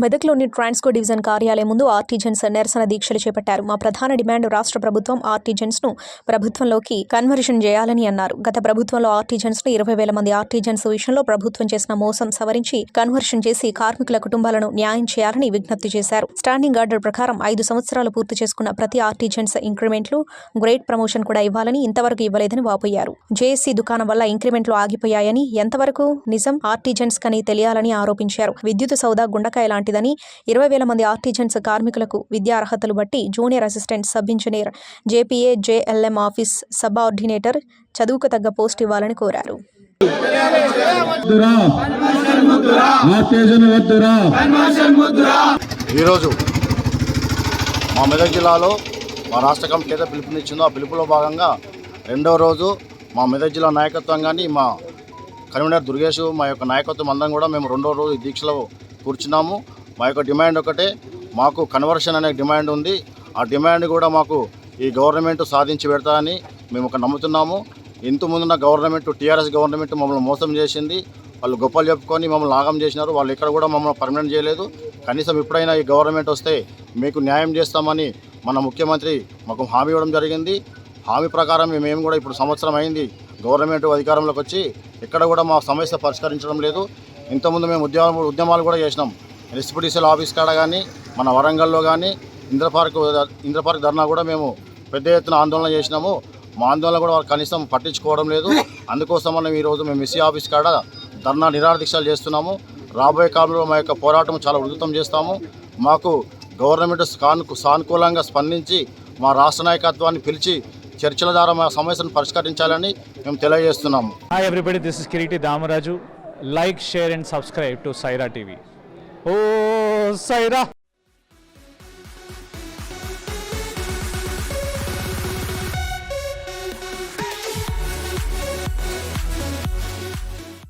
మెదక్లోని Transco division కార్యాలయం ముందు ఆర్టీజన్స్ నిరసన దీక్షలు చేపట్టారు. మా ప్రధాన డిమాండ్ రాష్ట్ర ప్రభుత్వం ఆర్టీజన్స్ను ప్రభుత్వంలోకి కన్వర్షన్ చేయాలని అన్నారు. గత ప్రభుత్వంలో ఆర్టీజన్స్ను ఇరవై వేల మంది ఆర్టీజన్స్ విషయంలో ప్రభుత్వం చేసిన మోసం సవరించి కన్వర్షన్ చేసి కార్మికుల కుటుంబాలను న్యాయం చేయాలని విజ్ఞప్తి చేశారు. స్టాండింగ్ ఆర్డర్ ప్రకారం ఐదు సంవత్సరాలు పూర్తి చేసుకున్న ప్రతి ఆర్టీజెన్స్ ఇంక్రిమెంట్లు గ్రేడ్ ప్రమోషన్ కూడా ఇవ్వాలని ఇంతవరకు ఇవ్వలేదని వాపోయారు. జేఏసీ దుకాణం వల్ల ఇంక్రిమెంట్లు ఆగిపోయాయని ఎంతవరకు నిజం ఆర్టీజెన్స్ కని తెలియాలని ఆరోపించారు. విద్యుత్ సౌదా గుండకాయ లాంటిదని ఇరవై వేల మంది ఆర్టీజన్స్ కార్మికులకు విద్యా అర్హతలు బట్టి junior assistant sub engineer JPA JLM office subordinator చదువుకు తగ్గ పోస్ట్ ఇవ్వాలని కోరారు. ఈరోజు మా మెదక్ జిల్లాలో మా రాష్ట్ర కమిటీ ఏదో పిలుపునిచ్చిందో ఆ పిలుపులో భాగంగా రెండో రోజు మా మెదక్ జిల్లా నాయకత్వం కానీ మా కన్వీనర్ దుర్గేష్ మా యొక్క నాయకత్వం అందరం కూడా మేము రెండో రోజు దీక్షలో కూర్చున్నాము. మా యొక్క డిమాండ్ ఒకటే. మాకు కన్వర్షన్ అనే డిమాండ్ ఉంది. ఆ డిమాండ్ కూడా మాకు ఈ గవర్నమెంట్ సాధించి పెడతామని మేము ఒక నమ్ముతున్నాము. ఇంత ముందున్న గవర్నమెంట్ టీఆర్ఎస్ గవర్నమెంట్ మమ్మల్ని మోసం చేసింది. వాళ్ళు గొప్పలు చెప్పుకొని మమ్మల్ని లాగం చేసినారు. వాళ్ళు ఇక్కడ కూడా మమ్మల్ని పర్మనెంట్ చేయలేదు. కనీసం ఎప్పుడైనా ఈ గవర్నమెంట్ వస్తే మీకు న్యాయం చేస్తామని మన ముఖ్యమంత్రి మాకు హామీ ఇవ్వడం జరిగింది. హామీ ప్రకారం మేము కూడా ఇప్పుడు సంవత్సరం అయింది. గవర్నమెంట్ అధికారంలోకి వచ్చి ఎక్కడ కూడా మా సమస్య పరిష్కరించడం లేదు. ఇంతకుముందు మేము ఉద్యమాలు ఉద్యమాలు కూడా చేసినాం. ఎస్పీడీసీఎల్ ఆఫీస్ కాడ కానీ మన వరంగల్లో కానీ ఇంద్రపార్క్ ఇంద్రపార్క్ ధర్నా కూడా మేము పెద్ద ఎత్తున ఆందోళన చేసినాము. మా ఆందోళన కూడా వాళ్ళు కనీసం పట్టించుకోవడం లేదు. అందుకోసం మనం ఈరోజు మేము మిస్సీ ఆఫీస్ కాడ ధర్నా నిరాదీక్షలు చేస్తున్నాము. రాబోయే కాలంలో మా యొక్క పోరాటం చాలా ఉధృతం చేస్తాము. మాకు గవర్నమెంట్ సాను సానుకూలంగా స్పందించి మా రాష్ట్ర నాయకత్వాన్ని పిలిచి చర్చల ద్వారా మా సమస్యను పరిష్కరించాలని మేము తెలియజేస్తున్నాము. Hi everybody this Kiriti Damaraju like share and subscribe to Saira TV Oh, say Saida.